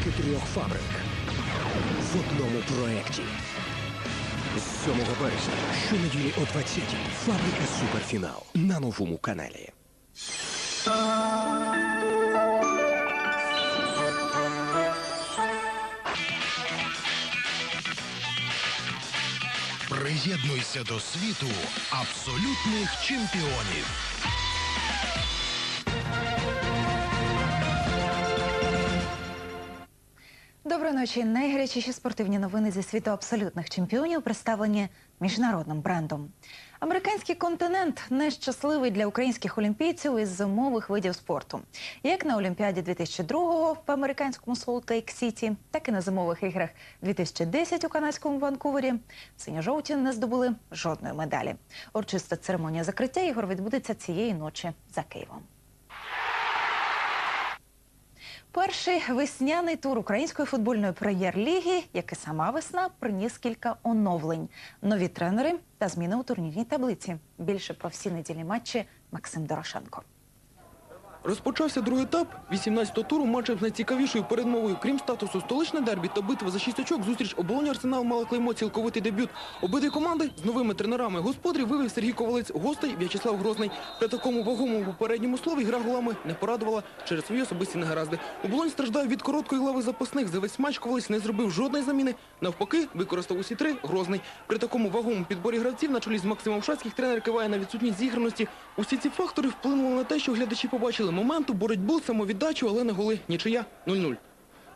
трьох фабрик в одному проєкті. З 7 березня щонеділі о 20-й фабрика Суперфінал на новому каналі. Приєднуйся до світу абсолютних чемпіонів. Доброї ночі. Найгарячіші спортивні новини зі світу абсолютних чемпіонів представлені міжнародним брендом. Американський континент нещасливий для українських олімпійців із зимових видів спорту. Як на Олімпіаді 2002 в американському Солт-Лейк-Сіті, так і на зимових іграх 2010 у канадському Ванкувері. Синьо-жовті не здобули жодної медалі. Урочиста церемонія закриття ігор відбудеться цієї ночі за Києвом. Перший весняний тур української футбольної прем'єр-ліги, як і сама весна, приніс кілька оновлень, нові тренери та зміни у турнірній таблиці. Більше про всі неділі матчі Максим Дорошенко. Розпочався другий етап 18-го туру матчів з найцікавішою передмовою. Крім статусу столичне дербі та битва за шість очок, зустріч оболоні Арсенал мала клеймо цілковитий дебют. Обидві команди з новими тренерами. Господарів вивів Сергій Ковалець, гостей В'ячеслав Грозний. При такому вагомому попередньому слові гра голами не порадувала через свої особисті негаразди. Оболонь страждає від короткої лави запасних. За весь матч Ковалець не зробив жодної заміни. Навпаки, використав усі три Грозний. При такому вагомому підборі гравців на чолі з Максимом Шацьких тренер киває на відсутність зіграності. Усі ці фактори вплинули на те, що глядачі побачили моменту, боротьбу, самовіддачу, але не голи. Нічия 0-0.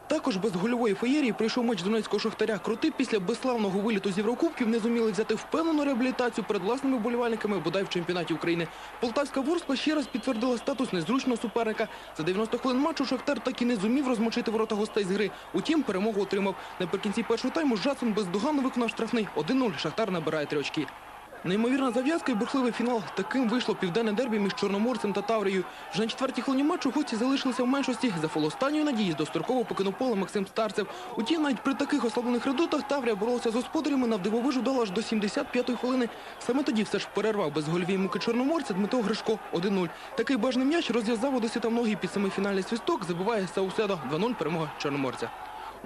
Також без гольової феєрії прийшов матч Донецького шахтаря. Крути після безславного виліту з Єврокубків не зуміли взяти впевнену реабілітацію перед власними вболівальниками, бодай в чемпіонаті України. Полтавська Ворскла ще раз підтвердила статус незручного суперника. За 90 хвилин матчу Шахтар так і не зумів розмочити ворота гостей з гри. Утім, перемогу отримав. Наприкінці першого тайму Жацин бездоганно виконав штрафний. 1-0. Шахтар набирає три очки. Неймовірна зав'язка і бурхливий фінал. Таким вийшло південне дербі між Чорноморцем та Таврією. Вже на четвертій хвилині матчу гості залишилися в меншості. За фол останньої надії достроково покинув поле Максим Старцев. Утім, навіть при таких ослаблених редутах Таврія боролася з господарями на вдивовижу дала аж до 75-ї хвилини. Саме тоді все ж перервав безгольові муки Чорноморця Дмитро Гришко 1-0. Такий бажаний м'яч розв'язав Одесі та ноги під семифінальний свисток. Забиває Сауседо 2-0 перемога Чорноморця.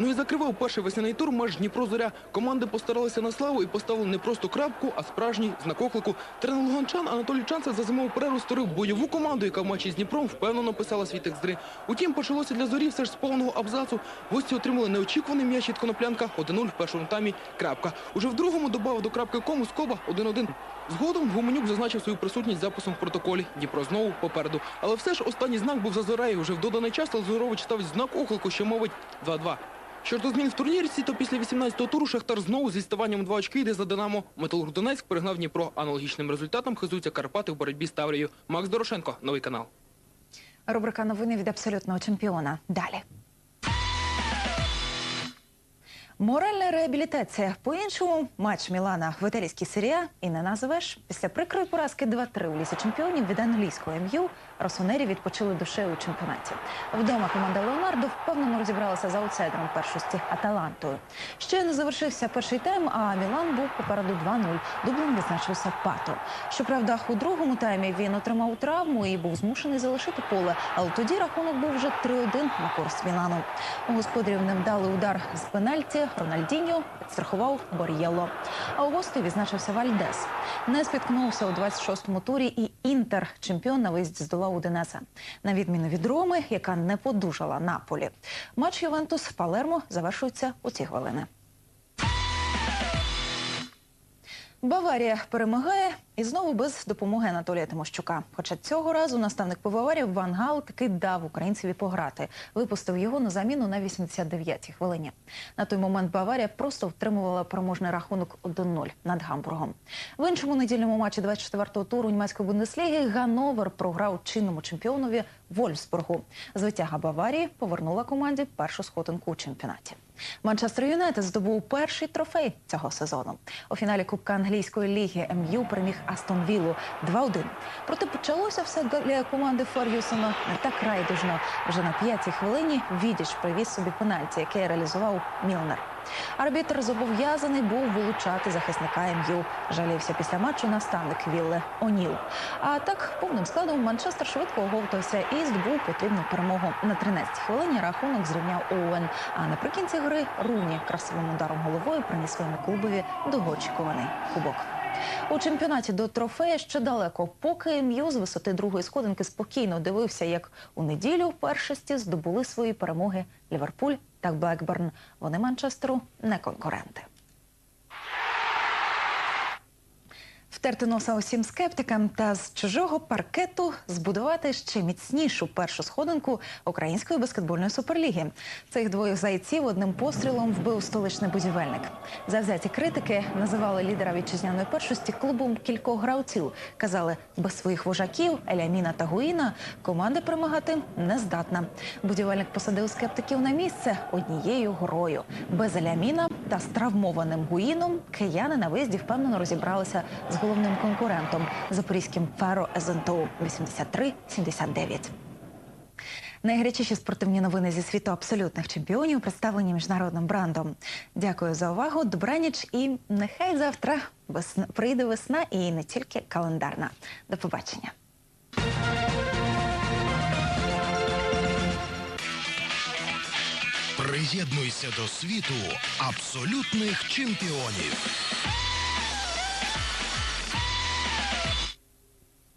Ну і закривав перший весняний тур матч Дніпро Зоря. Команди постаралися на славу і поставили не просто крапку, а справжній знак оклику. Тренер Луганчан Анатолій Чанцев за зимову перерву створив бойову команду, яка в матчі з Дніпром впевнено писала свій текст гри. Утім, почалося для зорі все ж з повного абзацу. Гості отримали неочікуваний м'яч від коноплянка 1-0 в першому таймі. Крапка. Уже в другому добавив до крапки кому Скоба 1-1. Згодом Гуменюк зазначив свою присутність записом в протоколі. Дніпро знову попереду. Але все ж останній знак був за зорею. Уже в доданий час Лазурович ставить знак оклику, що мовить 2-2. Що змін в турнірці, то після 18-го туру Шахтар знову зі ставанням 2 очки йде за Динамо. Металург Донецьк перегнав Дніпро. Аналогічним результатом хизуються Карпати в боротьбі з Таврією. Макс Дорошенко, новий канал. Рубрика новини від абсолютного чемпіона. Далі. Моральна реабілітація. По-іншому матч Мілана в італійській серія і не називеш. Після прикрої поразки 2-3 у лісі чемпіонів від англійського МЮ росонері відпочили душею у чемпіонаті. Вдома команда Леонардо впевнено розібралася з аутсайдером першості Аталантою. Ще не завершився перший тайм, а Мілан був попереду 2-0. Дублем відзначився Пато. Щоправда, у другому таймі він отримав травму і був змушений залишити поле. Але тоді рахунок був вже 3-1 на користь Мілану. У господарів невдалий удар з пенальті. Рональдіньо підстрахував Бор'єло. А у гості відзначився Вальдес. Не спіткнувся у 26-му турі і Інтер, чемпіон на виїзді здолав Удинеса. На відміну від Роми, яка не подужала Наполі. Матч Ювентус Палермо завершується у ці хвилини. Баварія перемагає і знову без допомоги Анатолія Тимощука. Хоча цього разу наставник пивоварів Ван Гал таки дав українцеві пограти. Випустив його на заміну на 89-й хвилині. На той момент Баварія просто втримувала переможний рахунок 1-0 над Гамбургом. В іншому недільному матчі 24-го туру німецької бундесліги Гановер програв чинному чемпіонові Вольфсбургу. Звитяга Баварії повернула команді першу сходинку у чемпіонаті. Манчестер Юнайтед здобув перший трофей цього сезону. У фіналі Кубка англійської ліги МЮ переміг Астон Віллу 2-1. Проте почалося все для команди Фергюсона не так райдужно. Вже на п'ятій хвилині Відіч привіз собі пенальті, який реалізував Мілнер. Арбітр зобов'язаний був вилучати захисника МЮ. Жалівся після матчу наставник Вілле Оніл. А так повним складом Манчестер швидко оговтався і здобув потрібну перемогу. На 13-й хвилині рахунок зрівняв Оуен. А наприкінці гри Руні красивим ударом головою приніс своєму клубові довгоочікуваний кубок. У чемпіонаті до трофея ще далеко, поки МЮ з висоти другої сходинки спокійно дивився, як у неділю в першості здобули свої перемоги Ліверпуль та Блекберн. Вони Манчестеру не конкуренти. Втерти носа усім скептикам та з чужого паркету збудувати ще міцнішу першу сходинку української баскетбольної суперліги. Цих двоє зайців одним пострілом вбив столичний будівельник. Завзяті критики називали лідера вітчизняної першості клубом кількох гравців. Казали, без своїх вожаків Еляміна та Гуїна команда перемагати не здатна. Будівельник посадив скептиків на місце однією горою. Без Еляміна та з травмованим Гуїном кияни на виїзді впевнено розібралися з головним конкурентом запорізьким Феро СНТУ 83-79. Найгарячіші спортивні новини зі світу абсолютних чемпіонів представлені міжнародним брендом. Дякую за увагу. Добраніч і нехай завтра весна, прийде весна і не тільки календарна. До побачення. Приєднуйся до світу абсолютних чемпіонів.